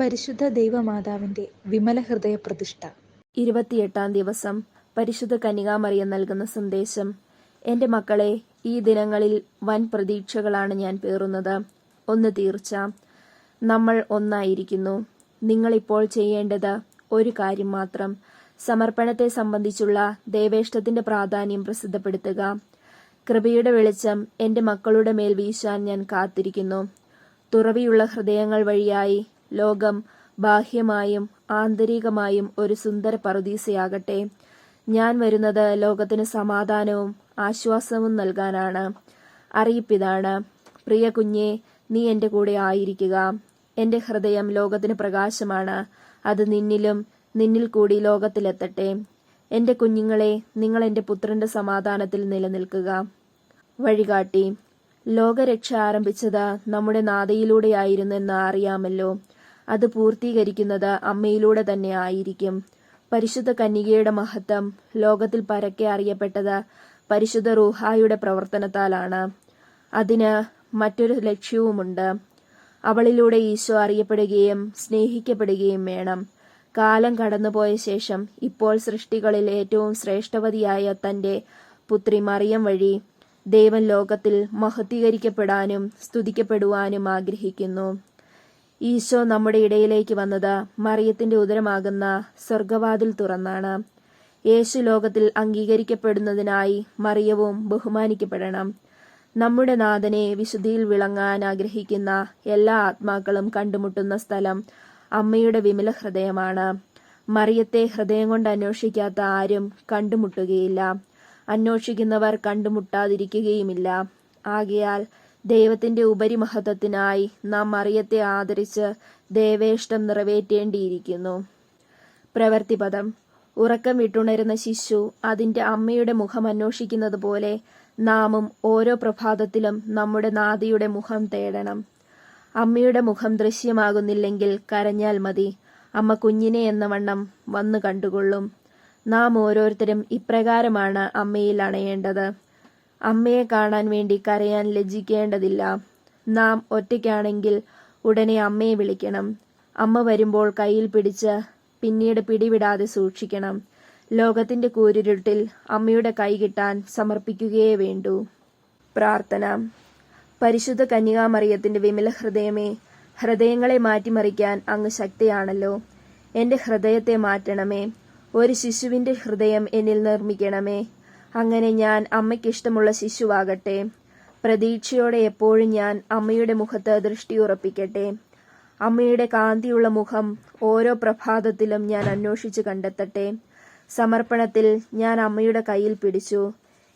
പരിശുദ്ധ ദൈവമാതാവിന്റെ വിമല ഹൃദയ പ്രതിഷ്ഠ ഇരുപത്തിയെട്ടാം ദിവസം പരിശുദ്ധ കന്യകാമറിയം നൽകുന്ന സന്ദേശം എന്റെ മക്കളെ ഈ ദിനങ്ങളിൽ വൻ പ്രതീക്ഷകളാണ് ഞാൻ പേറുന്നത്. ഒന്ന് തീർച്ച. നമ്മൾ ഒന്നായിരിക്കുന്നു. നിങ്ങളിപ്പോൾ ചെയ്യേണ്ടത് ഒരു കാര്യം മാത്രം. സമർപ്പണത്തെ സംബന്ധിച്ചുള്ള ദേവേഷ്ടത്തിന്റെ പ്രാധാന്യം പ്രസിദ്ധപ്പെടുത്തുക. കൃപയുടെ വെളിച്ചം എന്റെ മക്കളുടെ മേൽ വീശാൻ ഞാൻ കാത്തിരിക്കുന്നു. തുറവിയുള്ള ഹൃദയങ്ങൾ വഴിയായി ലോകം ബാഹ്യമായും ആന്തരികമായും ഒരു സുന്ദര പറുദീസയാകട്ടെ. ഞാൻ വരുന്നത് ലോകത്തിന് സമാധാനവും ആശ്വാസവും നൽകാനാണ്. അറിയിപ്പിതാണ്. പ്രിയ കുഞ്ഞെ നീ എന്റെ കൂടെ ആയിരിക്കുക. എന്റെ ഹൃദയം ലോകത്തിന് പ്രകാശമാണ്. അത് നിന്നിലും നിന്നിൽ കൂടി ലോകത്തിലെത്തട്ടെ. എന്റെ കുഞ്ഞുങ്ങളെ നിങ്ങൾ എന്റെ പുത്രന്റെ സമാധാനത്തിൽ നിലനിൽക്കുക വഴികാട്ടി. ലോകരക്ഷ ആരംഭിച്ചത് നമ്മുടെ നാദയിലൂടെയായിരുന്നു എന്ന് അറിയാമല്ലോ. അത് പൂർത്തീകരിക്കുന്നത് അമ്മയിലൂടെ തന്നെ ആയിരിക്കും. പരിശുദ്ധ കന്യകയുടെ മഹത്വം ലോകത്തിൽ പരക്കെ അറിയപ്പെട്ടത് പരിശുദ്ധ റൂഹായുടെ പ്രവർത്തനത്താലാണ്. അതിന് മറ്റൊരു ലക്ഷ്യവുമുണ്ട്. അവളിലൂടെ ഈശോ അറിയപ്പെടുകയും സ്നേഹിക്കപ്പെടുകയും വേണം. കാലം കടന്നുപോയ ശേഷം ഇപ്പോൾ സൃഷ്ടികളിൽ ഏറ്റവും ശ്രേഷ്ഠവതിയായ തന്റെ പുത്രി മറിയം വഴി ദൈവം ലോകത്തിൽ മഹത്വീകരിക്കപ്പെടാനും സ്തുതിക്കപ്പെടുവാനും ആഗ്രഹിക്കുന്നു. ഈശോ നമ്മുടെ ഇടയിലേക്ക് വന്നത് മറിയത്തിന്റെ ഉദരമാകുന്ന സ്വർഗവാതിൽ തുറന്നാണ്. യേശു ലോകത്തിൽ അംഗീകരിക്കപ്പെടുന്നതിനായി മറിയവും ബഹുമാനിക്കപ്പെടണം. നമ്മുടെ നാഥനെ വിശുദ്ധിയിൽ വിളങ്ങാൻ ആഗ്രഹിക്കുന്ന എല്ലാ ആത്മാക്കളും കണ്ടുമുട്ടുന്ന സ്ഥലം അമ്മയുടെ വിമല ഹൃദയമാണ്. മറിയത്തെ ഹൃദയം കൊണ്ട് അന്വേഷിക്കാത്ത ആരും കണ്ടുമുട്ടുകയില്ല. അന്വേഷിക്കുന്നവർ കണ്ടുമുട്ടാതിരിക്കുകയുമില്ല. ആകയാൽ ദൈവത്തിന്റെ ഉപരിമഹത്വത്തിനായി നാം മറിയത്തെ ആദരിച്ച് ദേവേഷ്ടം നിറവേറ്റേണ്ടിയിരിക്കുന്നു. പ്രവർത്തിപദം. ഉറക്കം വിട്ടുണരുന്ന ശിശു അതിന്റെ അമ്മയുടെ മുഖം അന്വേഷിക്കുന്നത് പോലെ നാമും ഓരോ പ്രഭാതത്തിലും നമ്മുടെ നാദിയുടെ മുഖം തേടണം. അമ്മയുടെ മുഖം ദൃശ്യമാകുന്നില്ലെങ്കിൽ കരഞ്ഞാൽ മതി. അമ്മ കുഞ്ഞിനെ എന്ന വണ്ണം വന്നു കണ്ടുകൊള്ളും. നാം ഓരോരുത്തരും ഇപ്രകാരമാണ് അമ്മയിൽ അണയേണ്ടത്. അമ്മയെ കാണാൻ വേണ്ടി കരയാൻ ലജ്ജിക്കേണ്ടതില്ല. നാം ഒറ്റയ്ക്കാണെങ്കിൽ ഉടനെ അമ്മയെ വിളിക്കണം. അമ്മ വരുമ്പോൾ കയ്യിൽ പിടിച്ച് പിന്നീട് പിടിവിടാതെ സൂക്ഷിക്കണം. ലോകത്തിന്റെ കൂരിരുട്ടിൽ അമ്മയുടെ കൈ കിട്ടാൻ സമർപ്പിക്കുകയേ വേണ്ടു. പ്രാർത്ഥന. പരിശുദ്ധ കന്യകാമറിയത്തിന്റെ വിമല ഹൃദയമേ ഹൃദയങ്ങളെ മാറ്റിമറിക്കാൻ അങ്ങ് ശക്തിയാണല്ലോ. എന്റെ ഹൃദയത്തെ മാറ്റണമേ. ഒരു ശിശുവിന്റെ ഹൃദയം എന്നിൽ നിർമ്മിക്കണമേ. അങ്ങനെ ഞാൻ അമ്മയ്ക്കിഷ്ടമുള്ള ശിശുവാകട്ടെ. പ്രതീക്ഷയോടെ എപ്പോഴും ഞാൻ അമ്മയുടെ മുഖത്ത് ദൃഷ്ടിയുറപ്പിക്കട്ടെ അമ്മയുടെ കാന്തിയുള്ള മുഖം ഓരോ പ്രഭാതത്തിലും ഞാൻ അന്വേഷിച്ചു കണ്ടെത്തട്ടെ. സമർപ്പണത്തിൽ ഞാൻ അമ്മയുടെ കയ്യിൽ പിടിച്ചു.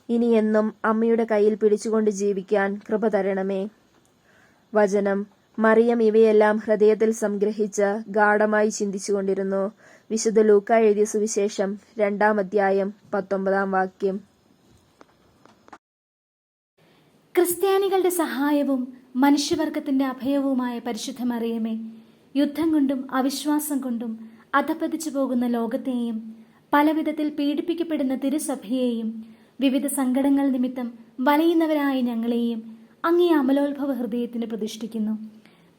ഇനി എന്നും അമ്മയുടെ കയ്യിൽ പിടിച്ചുകൊണ്ട് ജീവിക്കാൻ കൃപ തരണമേ. വചനം. മറിയം ഇവയെല്ലാം ഹൃദയത്തിൽ സംഗ്രഹിച്ച് ഗാഠമായി ചിന്തിച്ചുകൊണ്ടിരുന്നു. വിശുദ്ധ ലൂക്ക എഴുതിയ സുവിശേഷം രണ്ടാം അധ്യായം പത്തൊമ്പതാം വാക്യം. ക്രിസ്ത്യാനികളുടെ സഹായവും മനുഷ്യവർഗത്തിന്റെ അഭയവുമായ പരിശുദ്ധമറിയമേ യുദ്ധം കൊണ്ടും അവിശ്വാസം കൊണ്ടും അധപ്പതിച്ചു പോകുന്ന ലോകത്തെയും പലവിധത്തിൽ പീഡിപ്പിക്കപ്പെടുന്ന തിരുസഭയെയും വിവിധ സങ്കടങ്ങൾ നിമിത്തം വലയുന്നവരായ ഞങ്ങളെയും അങ്ങേ അമലോത്ഭവ ഹൃദയത്തിന് പ്രതിഷ്ഠിക്കുന്നു.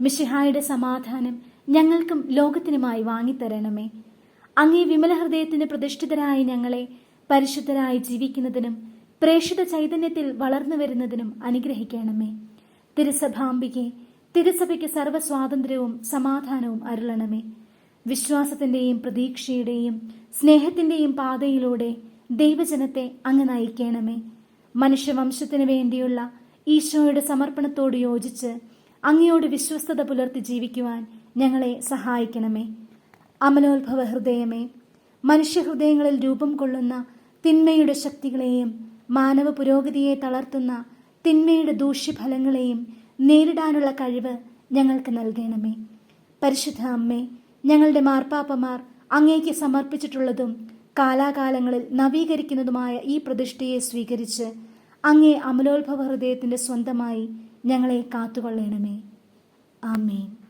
മിഷിഹായുടെ സമാധാനം ഞങ്ങൾക്കും ലോകത്തിനുമായി വാങ്ങിത്തരണമേ. അങ്ങേ വിമല ഹൃദയത്തിന് പ്രതിഷ്ഠിതരായ ഞങ്ങളെ പരിശുദ്ധരായി ജീവിക്കുന്നതിനും പ്രേക്ഷിത ചൈതന്യത്തിൽ വളർന്നു വരുന്നതിനും അനുഗ്രഹിക്കണമേ. തിരുസഭാംബികെ തിരുസഭയ്ക്ക് സർവസ്വാതന്ത്ര്യവും സമാധാനവും അരുളണമേ. വിശ്വാസത്തിന്റെയും പ്രതീക്ഷയുടെയും സ്നേഹത്തിന്റെയും പാതയിലൂടെ ദൈവജനത്തെ അങ്ങ് നയിക്കണമേ. മനുഷ്യവംശത്തിനു വേണ്ടിയുള്ള ഈശോയുടെ സമർപ്പണത്തോട് യോജിച്ച് അങ്ങയോട് വിശ്വസ്തത പുലർത്തി ജീവിക്കുവാൻ ഞങ്ങളെ സഹായിക്കണമേ. അമലോത്ഭവ ഹൃദയമേ മനുഷ്യഹൃദയങ്ങളിൽ രൂപം കൊള്ളുന്ന തിന്മയുടെ ശക്തികളെയും മാനവ പുരോഗതിയെ തളർത്തുന്ന തിന്മയുടെ ദൂഷ്യഫലങ്ങളെയും നേരിടാനുള്ള കഴിവ് ഞങ്ങൾക്ക് നൽകണമേ. പരിശുദ്ധ അമ്മേ ഞങ്ങളുടെ മാർപ്പാപ്പമാർ അങ്ങേക്ക് സമർപ്പിച്ചിട്ടുള്ളതും കാലാകാലങ്ങളിൽ നവീകരിക്കുന്നതുമായ ഈ പ്രതിഷ്ഠയെ സ്വീകരിച്ച് അങ്ങേ അമലോത്ഭവ ഹൃദയത്തിന്റെ സ്വന്തമായി ഞങ്ങളെ കാത്തുകൊള്ളണമേ. ആമേൻ.